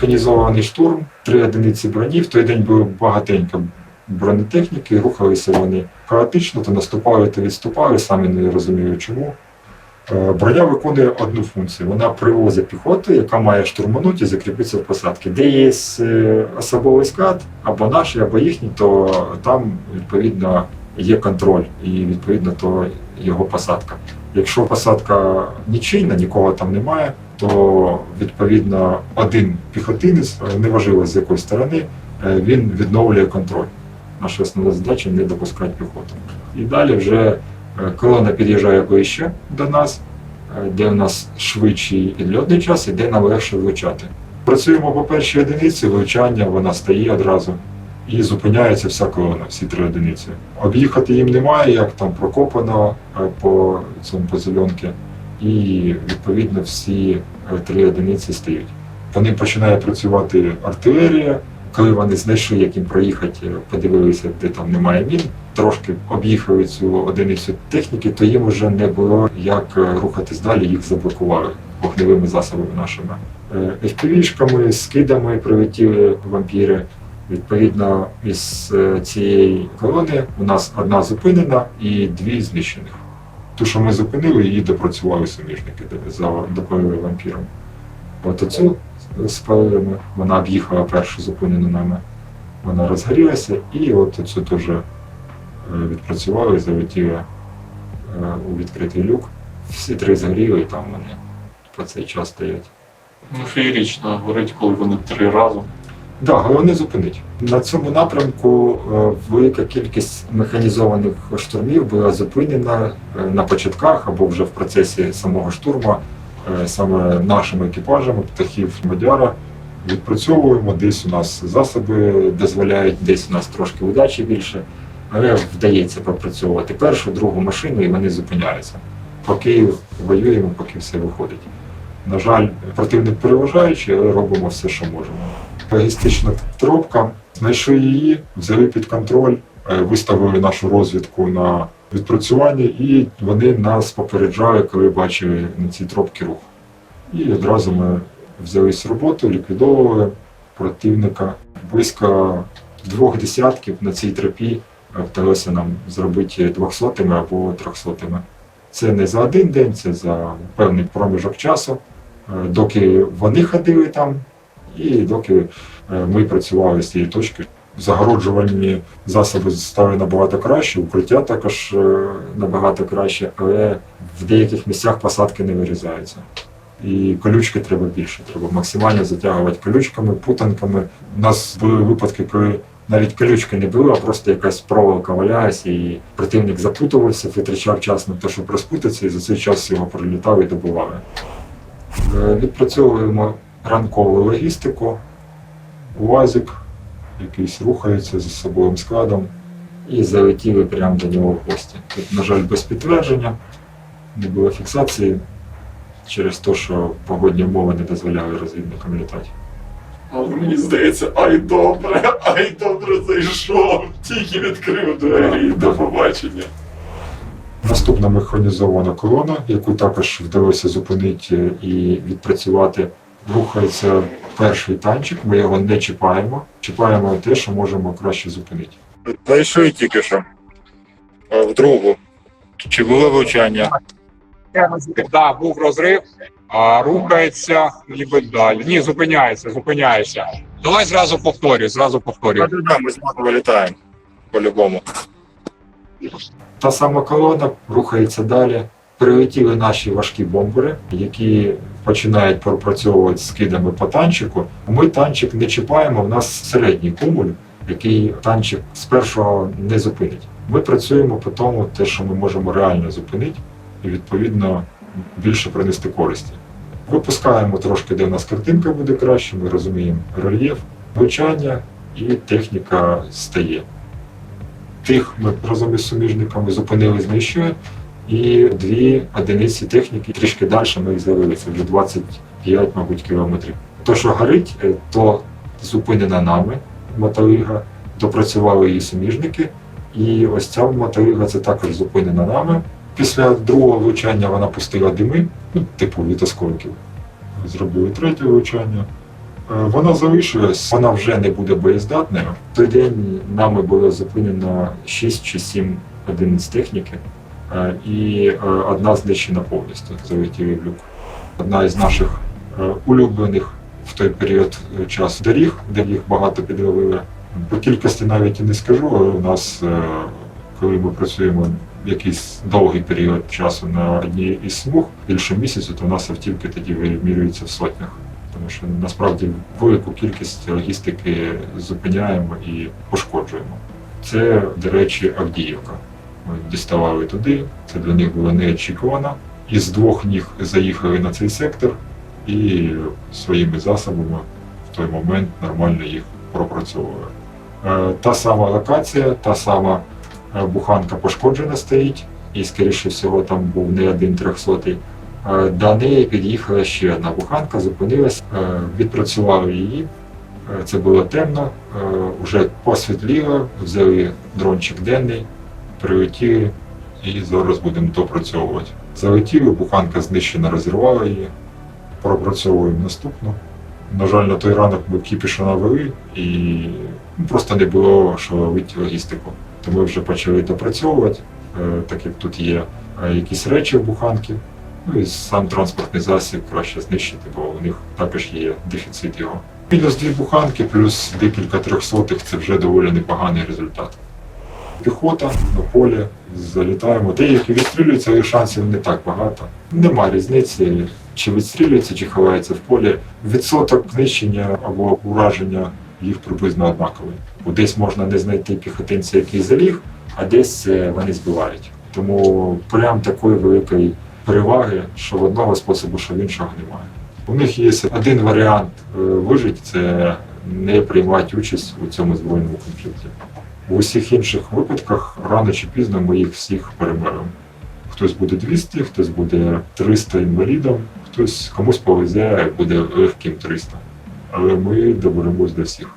механізований штурм, три одиниці броні. В той день було багатенько бронетехніки, рухалися вони хаотично, то наступали, то відступали, самі не розумію чому. Е, Броня виконує одну функцію. Вона привозить піхоту, яка має штурманути і закріпитися в посадці. Де є е, особовий склад, або наші, або їхній, то там відповідно є контроль і відповідно то його посадка. Якщо посадка нічийна, нікого там немає, то відповідно один піхотинець, е, неважливо з якої сторони, е, він відновлює контроль. Наша основна задача не допускати піхоту. І далі вже е, колона під'їжджає ближче до нас, де у нас швидший підльотний час і де нам легше влучати. Працюємо по першій одиниці, влучання вона стає одразу і зупиняється вся колона, всі три одиниці. Об'їхати їм немає, як там прокопано по цьому по зеленки, і відповідно всі три одиниці стають. По ним починає працювати артилерія. Коли вони знайшли, як їм проїхати, подивилися, де там немає мін, трошки об'їхали цю одиницю техніки, то їм вже не було як е, рухатись далі, їх заблокували вогневими засобами нашими. Е, FPV-шками, скидами прилетіли вампіри. Відповідно, із е, цієї колони у нас одна зупинена і дві знищених. Ту, що ми зупинили, її допрацювали суміжники, за допомогою вампірам. От оцю спалили вона об'їхала першу зупинену нами. Вона розгорілася, і от оцю теж е, відпрацювали, залетіли е, у відкритий люк. Всі три згоріли, і там вони по цей час стоять. Ну, феєрично горить, коли вони три разом. Да, головне зупинить. На цьому напрямку е, велика кількість механізованих штурмів була зупинена е, на початках або вже в процесі самого штурму е, саме нашими екіпажами птахів Мадяра. Відпрацьовуємо, десь у нас засоби дозволяють, десь у нас трошки удачі більше, але вдається пропрацьовувати першу, другу машину і вони зупиняються. Поки воюємо, поки все виходить. На жаль, противник переважаючий, але робимо все, що можемо логістична тропка. Знайшли її, взяли під контроль, е, виставили нашу розвідку на відпрацювання, і вони нас попереджали, коли бачили на цій тропці рух. І одразу ми взялись роботу, ліквідовували противника. Близько двох десятків на цій тропі е, вдалося нам зробити двохсотими або трьохсотими. Це не за один день, це за певний проміжок часу. Е, Доки вони ходили там, і доки е, ми працювали з цієї точки. Загороджувальні засоби стали набагато краще, укриття також е, набагато краще, але в деяких місцях посадки не вирізаються. І колючки треба більше. Треба максимально затягувати колючками, путанками. У нас були випадки, коли навіть колючки не було, а просто якась проволока валяється, і противник запутувався, витрачав час на те, щоб розпутатися, і за цей час його прилітав і добували. Е, Відпрацьовуємо ранкову логістику, УАЗик, якийсь рухається з особовим складом, і залетіли прямо до нього в гості. Тут, на жаль, без підтвердження, не було фіксації через те, що погодні умови не дозволяли розвідникам літати. Але мені здається, ай добре, ай добре зайшов. Тільки відкрив двері до побачення. Наступна механізована колона, яку також вдалося зупинити і відпрацювати, рухається перший танчик. Ми його не чіпаємо. Чіпаємо те, що можемо краще зупинити. Зайшли тільки що в другу. Чи було влучання? Да, був розрив, а рухається ніби далі. Ні, зупиняється, зупиняється. Давай зразу повторюй, зразу повторюй. Ми знову вилітаємо по-любому. Та сама колона рухається далі. Прилетіли наші важкі бомбери, які починають пропрацьовувати скидами по танчику. Ми танчик не чіпаємо. У нас середній кумуль, який танчик з першого не зупинить. Ми працюємо по тому, те, що ми можемо реально зупинити, і відповідно більше принести користі. Випускаємо трошки, де в нас картинка буде краще, ми розуміємо рельєф, влучання і техніка стає. Тих ми разом із суміжниками зупинили, знищили, і дві одиниці техніки трішки далі ми їх завели, це вже 25, мабуть, кілометрів. То, що горить, е, то зупинена нами мотолига, допрацювали її суміжники, і ось ця мотолига це також зупинена нами. Після другого влучання вона пустила дими, ну, типу від осколків. Зробили третє влучання. Е, Вона залишилась, вона вже не буде боєздатною. В той день нами було зупинено 6 чи 7 одиниць техніки, і е, одна знищена повністю залетіли в люк. Одна із наших е, улюблених в той період е, часу доріг, де їх багато підловили. По кількості навіть і не скажу, але у нас, е, коли ми працюємо якийсь довгий період часу на одній із смуг, більше місяцю, то у нас автівки тоді вимірюються в сотнях. Тому що насправді велику кількість логістики зупиняємо і пошкоджуємо. Це, до речі, Авдіївка. Діставали туди, це для них було неочікувано. Із двох ніг заїхали на цей сектор і своїми засобами в той момент нормально їх пропрацьовували. Е, Та сама локація, та сама е, буханка пошкоджена стоїть, і, скоріше всього, там був не один трьохсотий. Е, До неї під'їхала ще одна буханка, зупинилась, відпрацювали її. Це було темно, вже посвітліло, взяли дрончик денний, прилетіли і зараз будемо допрацьовувати. Залетіли, буханка знищена, розірвала її, пропрацьовуємо наступну. На жаль, на той ранок ми кіпіша навели і просто не було що ловити логістику. То ми вже почали допрацьовувати, е, так як тут є е, якісь речі в буханки. Ну і сам транспортний засіб краще знищити, бо у них також є дефіцит його. Мінус дві буханки, плюс декілька трьохсотих це вже доволі непоганий результат. Піхота на полі, залітаємо. Деякі відстрілюються, але шансів не так багато. Нема різниці, чи відстрілюється, чи ховається в полі. Відсоток знищення або ураження їх приблизно однаковий. Бо десь можна не знайти піхотинця, який заліг, а десь е, вони збивають. Тому прям такої великої переваги, що в одного способу, що в іншого немає. У них є один варіант е, вижити це не приймати участь у цьому збройному конфлікті. У усіх інших випадках рано чи пізно ми їх всіх переберемо. Хтось буде 200, хтось буде 300 інвалідом, хтось комусь повезе буде легким 300. Але ми доберемось до всіх.